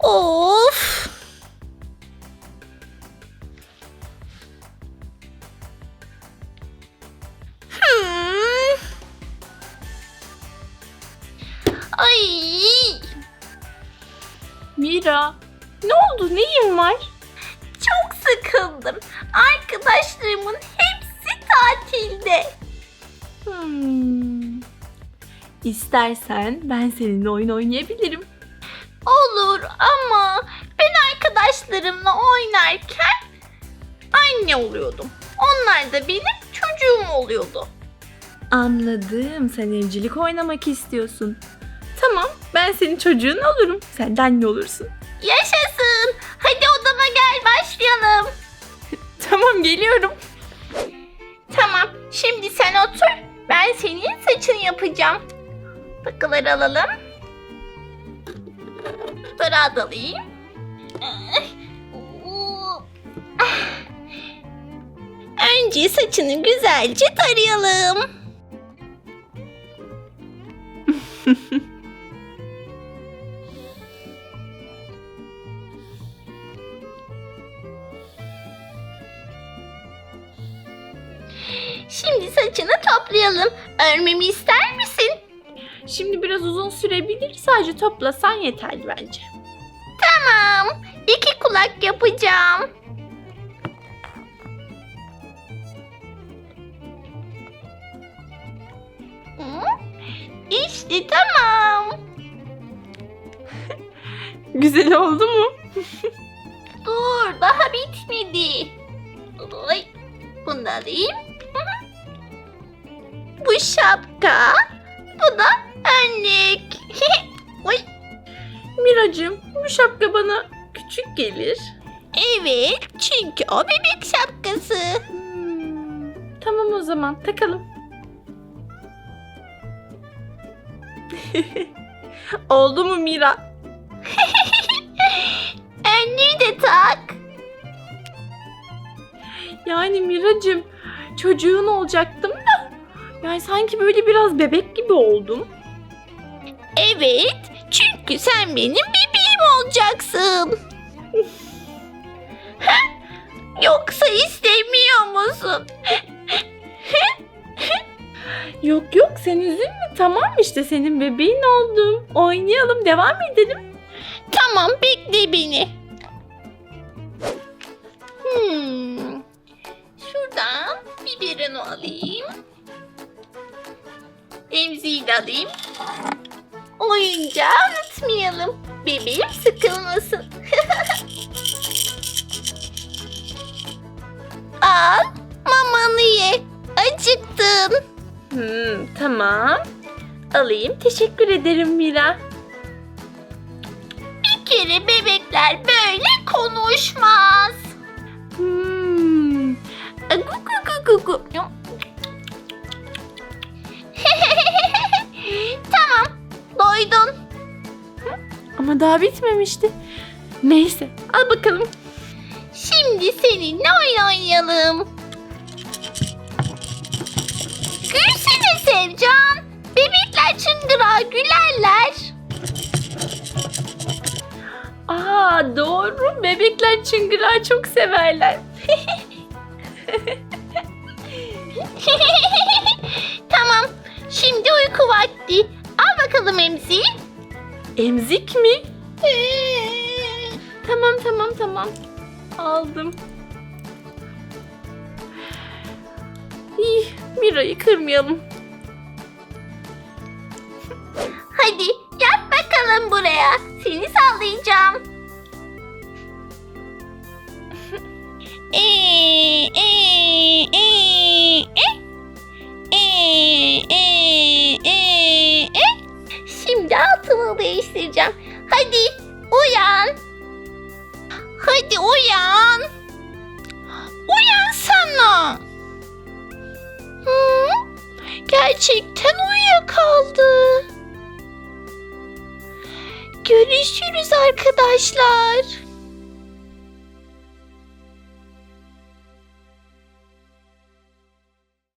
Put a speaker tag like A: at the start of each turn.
A: Of. Hmm. Ay.
B: Mira, ne oldu? Neyin var?
A: Çok sıkıldım. Arkadaşlarımın hepsi tatilde.
B: Hmm. İstersen ben seninle oyun oynayabilirim.
A: Arkadaşlarımla oynarken anne oluyordum. Onlar da benim çocuğum oluyordu.
B: Anladım. Sen evcilik oynamak istiyorsun. Tamam, ben senin çocuğun olurum. Sen de anne olursun.
A: Yaşasın. Hadi odama gel başlayalım.
B: Tamam, geliyorum.
A: Tamam. Şimdi sen otur. Ben senin saçını yapacağım. Takıları alalım. Tarağı da Önce saçını güzelce tarayalım. Şimdi saçını toplayalım. Örmemi ister misin?
B: Şimdi biraz uzun sürebilir. Sadece toplasan yeterli bence.
A: Tamam. İki kulak yapacağım. İşte tamam.
B: Güzel oldu mu?
A: Dur daha bitmedi. Oy, bunu da alayım. Bu şapka. Bu da önlük. Oy,
B: Miracığım, bu şapka bana küçük gelir.
A: evet çünkü o bebek şapkası.
B: Hmm, Tamam o zaman takalım. Oldu mu Mira?
A: Önlüğü de tak.
B: Yani Miracığım çocuğun olacaktım da. Yani sanki böyle biraz bebek gibi oldum.
A: Evet çünkü sen benim bebeğim olacaksın. Yoksa istemiyor musun?
B: Yok yok sen üzülme tamam işte senin bebeğin oldum. Oynayalım devam edelim.
A: Tamam bekle beni. Hmm. Şuradan biberini alayım. Emziği de alayım. Oyuncağı unutmayalım. Bebeğim sıkılmasın.
B: tamam. Alayım teşekkür ederim Mira.
A: Bir kere bebekler böyle konuşmaz.
B: Hmm,
A: tamam, doydun.
B: ama daha bitmemişti. Neyse al bakalım.
A: Şimdi seninle oyun oynayalım.
B: Aa doğru bebekler çıngırağı çok severler.
A: tamam, şimdi uyku vakti. Al bakalım emziği.
B: Emzik mi? Tamam tamam tamam. Aldım. İyi Mira'yı kırmayalım.
A: Hadi yat bakalım buraya. Seni sallayacağım. Gerçekten uyuyakaldı. Görüşürüz arkadaşlar.